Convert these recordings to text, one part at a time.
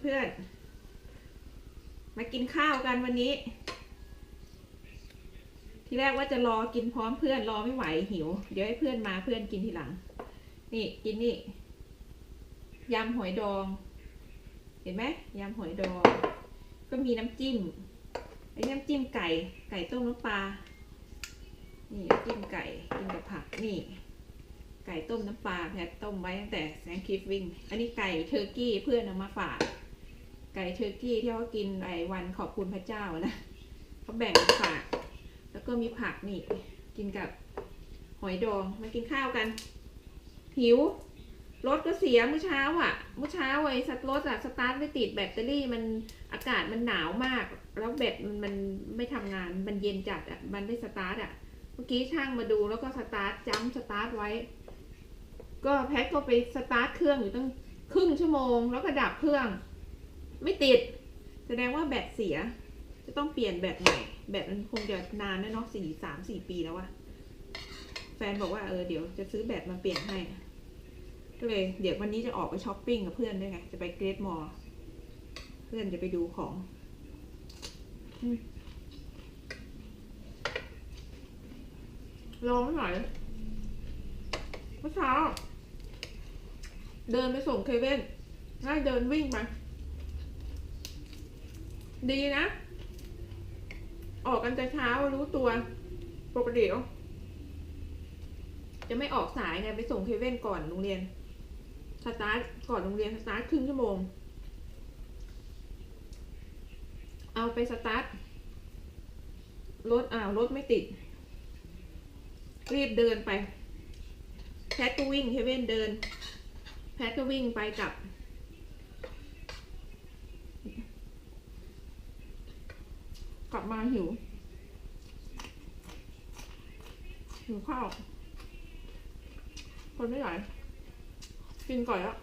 เพื่อนๆ มากินข้าวกันวันนี้ ที่แรกว่าจะรอกินพร้อมเพื่อนรอไม่ไหวหิว เดี๋ยวให้เพื่อนมาเพื่อนกินทีหลัง นี่กินนี่ยำหอยดอง เห็นไหมยำหอยดอง ก็มีน้ำจิ้มไอ้น้ำจิ้มไก่ไก่ต้มน้ำปลา นี่จิ้มไก่กินกับผักนี่ไก่ต้มน้ำปลาแพทต้มไว้ตั้งแต่แซงคิฟวิ่ง อันนี้ไก่เทอร์กี้เพื่อนเอามาฝาก ไก่เทอร์กี้ที่เขากินไอ้วันขอบคุณพระเจ้านะเขาแบ่งฝาก แล้วก็มีผักนี่ กินกับหอยดองมากินข้าวกัน หิวรถก็เสียเมื่อเช้าอะเมื่อเช้าไอ้สตว์รถอะสตาร์ทไม่ติดแบตเตอรี่มันอากาศมันหนาวมาก แล้วแบตมันไม่ทำงานมันเย็นจัดอะมันไม่สตาร์ทอะเมื่อกี้ช่างมาดูแล้วก็สตาร์ทจัมป์สตาร์ทไว้ ก็แพ็คก็ไปสตาร์ทเครื่องอยู่ตั้งครึ่งชั่วโมง แล้วก็ดับเครื่อง ไม่ติด แสดงว่าแบตเสีย จะต้องเปลี่ยนแบตใหม่แบตมันคงจะนานแนะเนาะสี่สามสี่ปีแล้วอะแฟนบอกว่าเออเดี๋ยวจะซื้อแบตมาเปลี่ยนให้ ก็เลย เดี๋ยววันนี้จะออกไปช้อปปิ้งกับเพื่อนด้วยไง จะไปเกรดมอลล์เพื่อนจะไปดูของอืมรอไม่ไหวเมื่อเช้า เดินไปส่งเคเว่นง่ายเดินวิ่งไป ดีนะ ออกกันแต่เช้ารู้ตัว ปกติจะไม่ออกสายไงไปส่งเคเว่นก่อนโรงเรียน สตาร์ทก่อนโรงเรียนสตาร์ทครึ่งชั่วโมง เอาไปสตาร์ทรถอ้าวรถไม่ติด รีบเดินไป แพทก็วิ่งเคเว่นเดิน แพทก็วิ่งไปกับ กลับมาหิว หิวข้าว คนไม่ไหวกินก่อนล้ว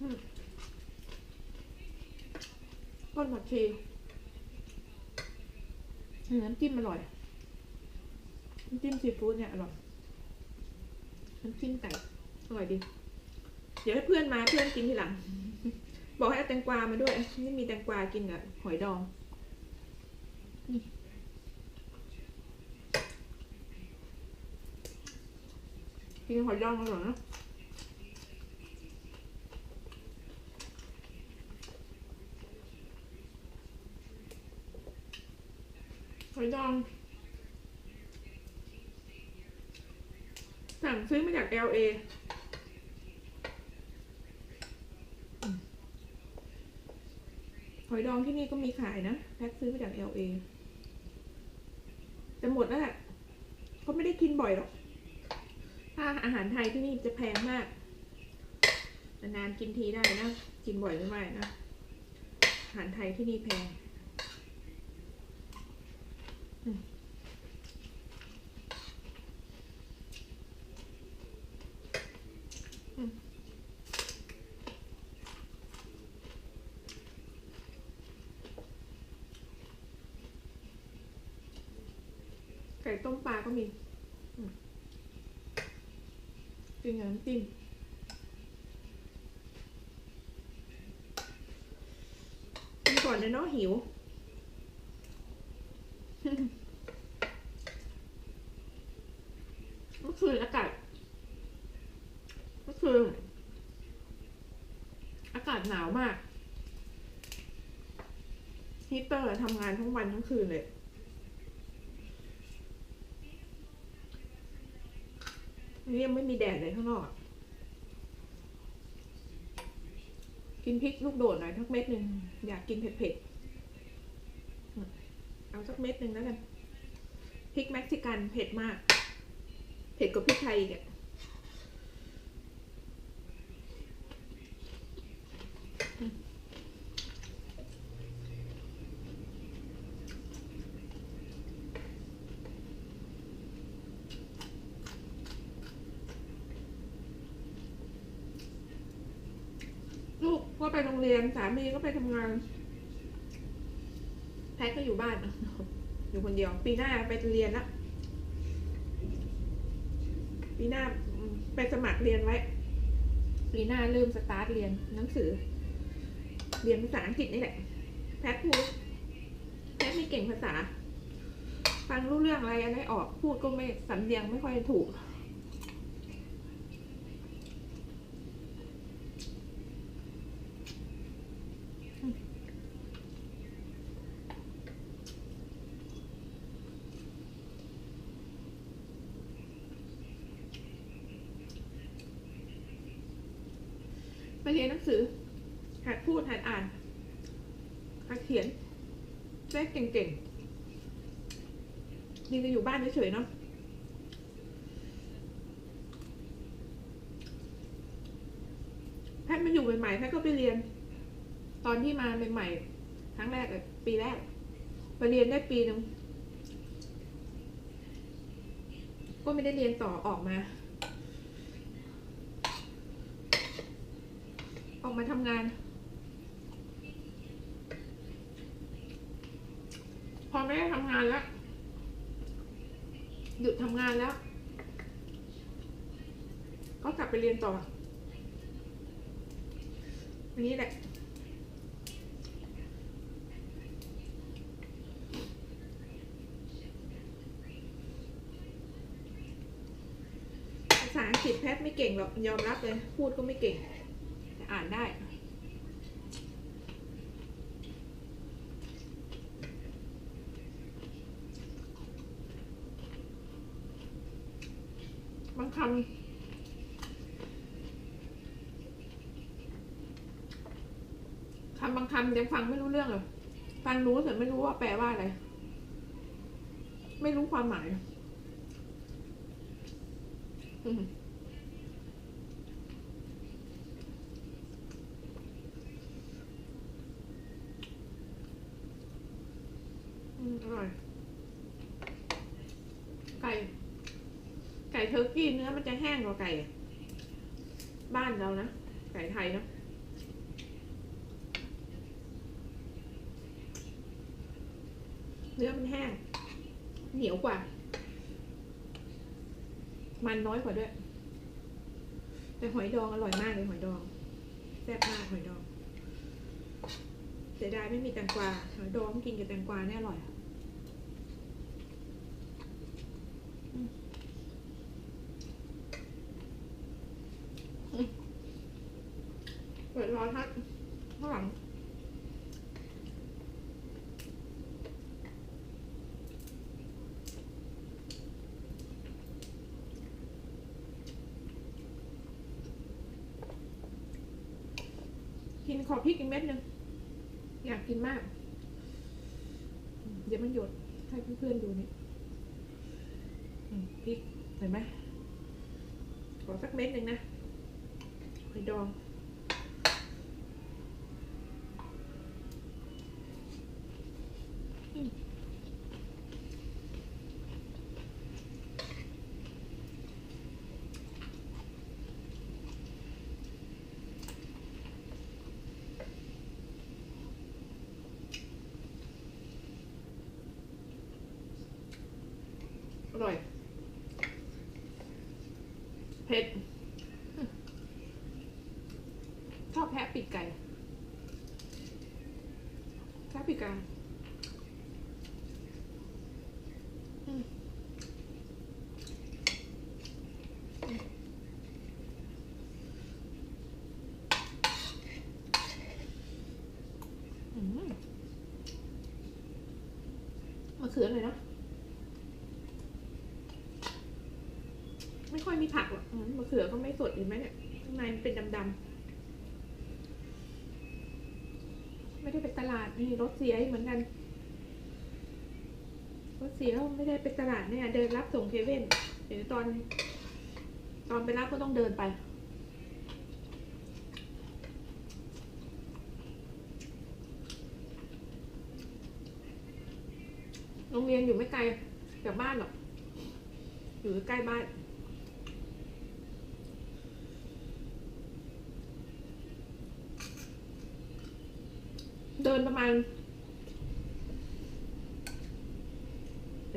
อืมต้นผักชีอืมน้ำจิ้มอร่อย น้ำจิ้มซีฟู้ดเนี่ยอร่อย น้ำจิ้มไก่อร่อยดี เดี๋ยวให้เพื่อนมาเพื่อนกินทีหลัง บอกให้เอาแตงกวามาด้วยไม่มีแตงกวากินกับหอยดองนี่กินหอยดองอร่อยนอะหอยดองสั่งซื้อมาจาก LA อยดองที่นี่ก็มีขายนะแพ็คซื้อมาจากเอลเอจะหมดแล้วแหละเขาไม่ได้กินบ่อยหรอกถ้าอาหารไทยที่นี่จะแพงมากนานๆกินทีได้นะ กินบ่อยไม่ไหวนะ อาหารไทยที่นี่แพง ต้มปลาก็มีกินกับน้ำจิ้มกินก่อนเลยเนาะหิว เมื่อคืนอากาศเมื่อคืนอากาศหนาวมากฮีตเตอร์ทำงานทั้งวันทั้งคืนเลย นี่ยังไม่มีแดดเลยข้างนอก กินพริกลูกโดดหน่อยทักเม็ดหนึ่งอยากกินเผ็ดๆ เอาสักเม็ดหนึ่งแล้วกัน พริกเม็กซิกันเผ็ดมาก เผ็ดกว่าพริกไทยอีกอะลู ก็ไปโรงเรียนสามีก็ไปทำงาน แพทก็อยู่บ้าน อยู่คนเดียว ปีหน้าไปเรียนละปีหน้าไปสมัครเรียนไว้ ปีหน้าเริ่มสตาร์ทเรียนหนังสือ เรียนภาษาอังกฤษนี่แหละ แพทพูดแพทไม่เก่งภาษา ฟังรู้เรื่องอะไรอะไรออก พูดก็ไม่สำเนียงไม่ค่อยถูก ไปเรียนหนังสือ หัดพูด หัดอ่าน หัดเขียนได้ เก่งๆนี่ก็อยู่บ้านเฉยๆเนาะแพทย์มาอยู่ใหม่ๆแพทย์ก็ไปเรียน ตอนที่มาใหม่ๆครั้งแรกปีแรกไปเรียนได้ปีหนึ่งก็ไม่ได้เรียนต่อออกมา ออกมาทำงาน อไม่ได้ทำงานแล้ว หยุดทำงานแล้ว ก็กลับไปเรียนต่อ อันนี้แหละภาษาอังกฤษแพทย์ไม่เก่งหรอกยอมรับเลย พูดก็ไม่เก่ง แต่อ่านได้ บางคำคำบางคำยังฟังไม่รู้เรื่องเลย ฟังรู้แต่ไม่รู้ว่าแปลว่าอะไร ไม่รู้ความหมายอืมอืมอร่อย ไก่ ไก่ เทอร์กี้เนื้อมันจะแห้งกว่าไก่ บ้านเรานะ ไก่ไทยเนาะเนื้อมันแห้ง เหนียวกว่า มันน้อยกว่าด้วย แต่หอยดองอร่อยมากเลยหอยดองแซ่บมากหอยดองเสียดายไม่มีแตงกวาหอยดองกินกับแตงกวาเนี่ยอร่อยอะอืมอืมเปิดรอทัดข้างหลัง กิน ขอพริกอีกเม็ดหนึ่งอยากกินมาก เดี๋ยวมันหยดให้เพื่อนๆดูนี่พริกเห็นไหมขอสักเม็ดหนึ่งนะหอยดอง อร่อย เผ็ด ชอบแพะปีกไก่ แพะปีกไก่อืมอืมมะเขือเลยเนะ ไม่ค่อยมี ผักหรอกมะเขือก็ไม่สดเห็นไหมเนี่ยข้างในมันเป็นดำๆไม่ได้ไปตลาดนี่รถเสียเหมือนกันรถเสียไม่ได้ไปตลาดเนี่ย เดินรับส่งเคเว่นเดี๋ยวตอน ตอนไปรับก็ต้องเดินไปโรงเรียนอยู่ไม่ไกลจากบ้านหรอก อยู่ใกล้บ้าน เดินประมาณ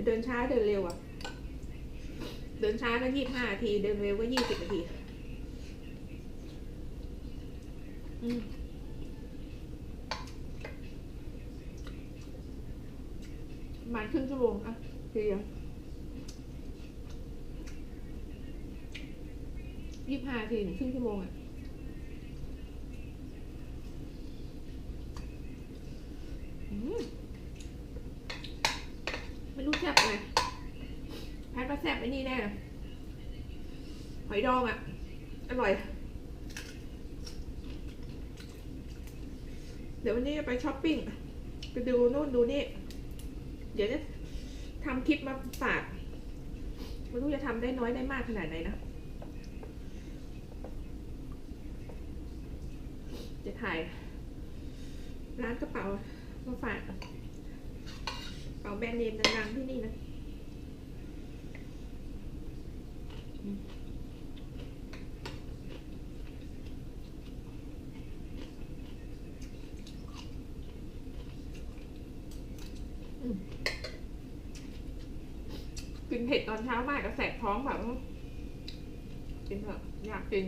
เดินช้าเดินเร็วอะเดินช้าก็ยี่สิบห้านาทีเดินเร็วก็ยี่สิบนาทีอืมประมาณครึ่งชั่วโมงอะเดียวยี่สิบห้านาทีถึงครึ่งชั่วโมงอะอืมไม่รู้แซ่บไรแพทย์ว่าแซ่บไอ้นี่แน่เลยหอยดองอะอร่อย เดี๋ยววันนี้ไปช้อปปิ้ง ไปดูนู่นดูนี่ เดี๋ยวจะทำคลิปมาฝากไม่รู้จะทำได้น้อยได้มากขนาดไหนนะ จะถ่ายร้านกระเป๋ามาฝาก ป๋าแบรนด์เนมดังๆที่นี่นะกินเผ็ดตอนเช้ามากก็แสบท้องแบบกินเถอะอยากกิน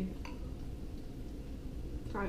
ใช่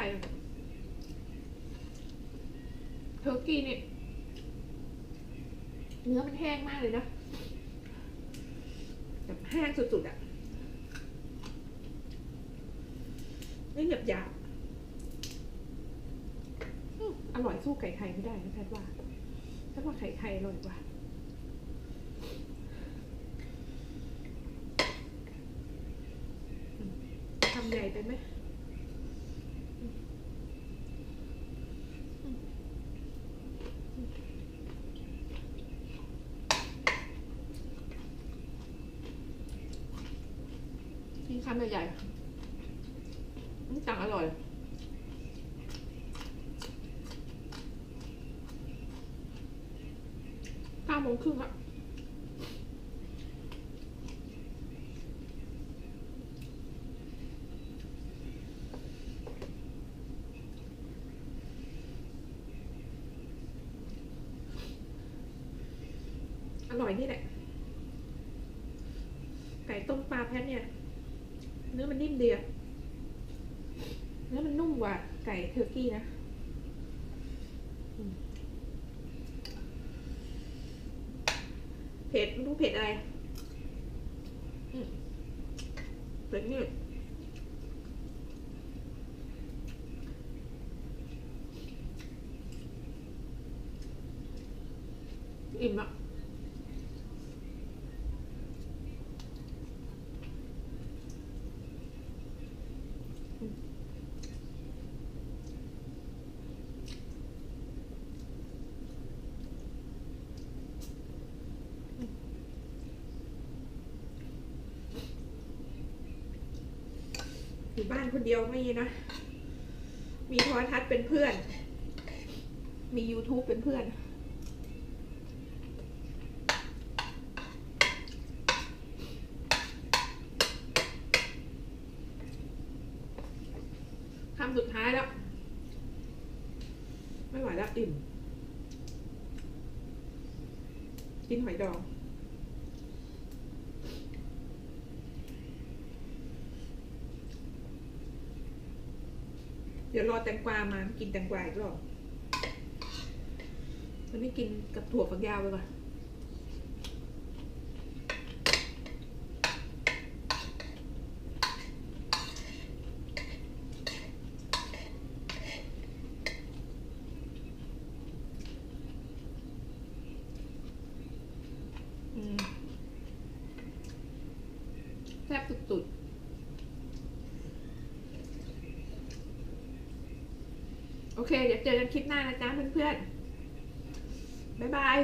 ไข่เทอร์กี้นี่เนื้อมันแห้งมากเลยนะแบบแห้งสุดๆอะ่ะนี่หยาบหยาบอร่อยสู้ไก่ไทยไม่ได้นะแพทว่าแพทว่าไข่ไทยอร่อยกว่าทำใหญ่ไปไหม คำใหญ่ๆนี่จังอร่อยเก้าโมงครึ่งละอร่อยนี่แหละ ไก่ต้มปลาแพทเนี่ย เนื้อมันนิ่มดีอะเนื้อมันนุ่มกว่าไก่ เทอร์กี้นะเผ็ดรู้เผ็ดอะไรเผ็ดนี่อิ่มละ คนเดียวไม่นะ มีโทรทัศน์เป็นเพื่อน มี YouTube เป็นเพื่อน คำสุดท้ายแล้ว ไม่ไหวแล้วอิ่มกินหอยดอง ดี๋ยวรอแตงกวามากินแตงกวาอีกรอบตอนนี้กินกับถั่วฝักยาวไปก่อนแซ่บสุดๆ โอ เค เดี๋ยวเจอกันคลิปหน้านะจ๊ะเพื่อนๆ บ๊ายบาย